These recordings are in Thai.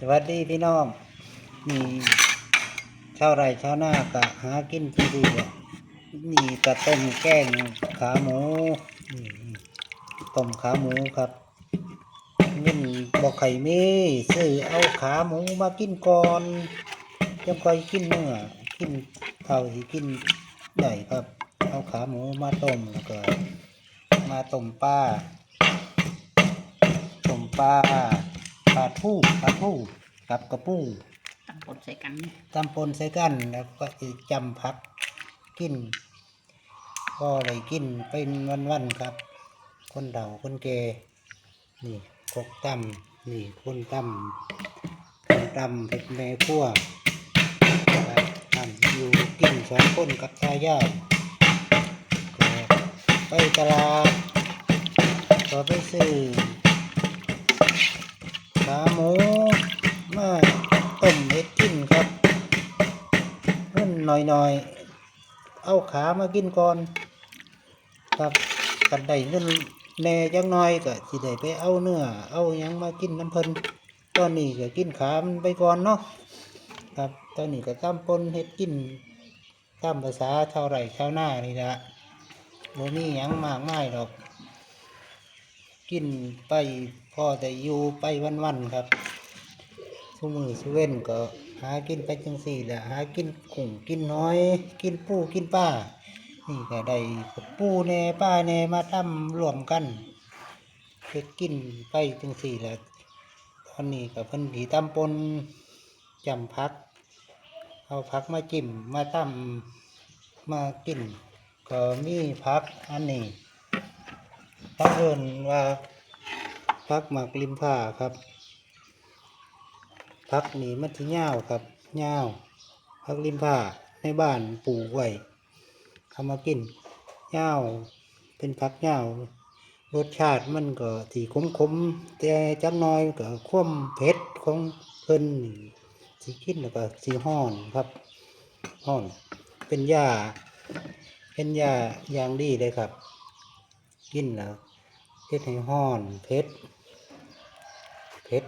สวัสดีพี่น้องนี่ชาวไร่ชาวนาก็หากินที่ดีอะนี่ก็ต้มแกงขาหมูนี่ต้มขาหมูครับเงินบอกไข่เมีซื้อเอาขาหมูมากินก่อนจังคอยกินเนื้อกินเท่าที่กินได้ครับ เอาขาหมูมาต้มแล้วก็มาต้มปลาต้มปลา ปลาทูปลาทูกับกระปูตำปนใส่กันตำปนใส่กันแล้วก็อีกจำพักกินก็เลยกินเป็นวันๆครับ คนเฒ่าคนแก่นี่กกตำนี่คนตำคนตำเผ็ดแม่ขั้วครับทำอยู่กินสองคนกับตายายก็ไปตลาดก็ไปซื้อ ขาหมูมาต้มเห็ดกินครับเพิ่นหน่อยๆ เอาขามากินก่อน ครับกันได้เงินแน่จังน้อยก็สิได้ไปเอาเนื้อเอายังมากินน้ำเพิ่นตอนนี้ก็กินขามันไปก่อนเนาะครับตอนนี้ก็ตามปนเฮ็ดกินตามภาษาชาวไร่ชาวนานี่ละโมมีหยังมากมายหรอก กินไปพ่อแต่อยู่ไปวันๆครับสมือสเว้นก็หากินไปจังสี่แหละหากินกุ้งกินน้อย กินปูกินป้า นี่ก็ได้ปูแน่ป้าแน่มาทำรวมกันเฮ็ดกินไปจังสี่แหละตอนนี้ก็เพิ่นดีตำปนจำพัก เอาพักมาจิ้มมาตำมากิน ก็มีพักอันนี้ พักเอินว่าพักหมากริมผ้าครับพักนี้มันที่ยาวครับยาวพักริมผ้าในบ้านปลูกไว้เอามากินย้าเป็นผักย้ารสชาติมันก็สีขมขมแต่จักหน้อยก็คว่มเผ็ดของเพิ่นนี่สีกินแล้วก็สีห้อนครับห้อน เป็นยาเป็นยาอย่างดีเลยครับ กินแล้ว เผ็ดให้ห้อนเผ็ดเผ็ด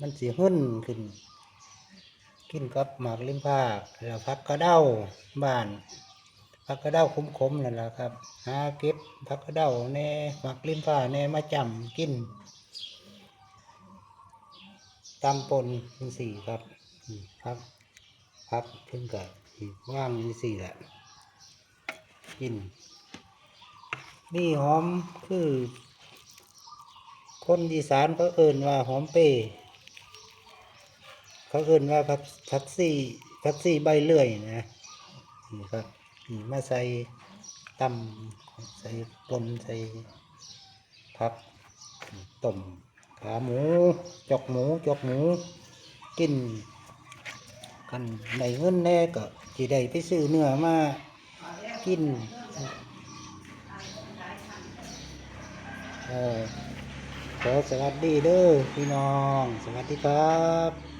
มันสีหึ่นขึ้น กินกับหมากลิ้มผ้าแล้วพักกระเด้าบ้านผักกระเด้าขมๆนั่นแหละครับหาเก็บผักกระเด้าแน่หมักลิ้นฟ้าแน่มาจำกินตำปนเป็นสี่ครับอืมครับพักเพิ่งเกับว่างเป็นสี่แหละกิน นี่หอมคือ คนอีสานเขาเอิ่นว่าหอมเปรย์เขาเอิ่นว่าผักผักซี่ผักซี่ใบเลื่อยนะนี่ครับนี่มาใส่ตำใส่ปนใส่ผักต้มขาหมู จอกหมู จอกหมู กิน กันในเงินแน่ก็จีได้ไปซื้อเนื้อมากิน เออขอสวัสดีเด้อพี่น้อง สวัสดีครับ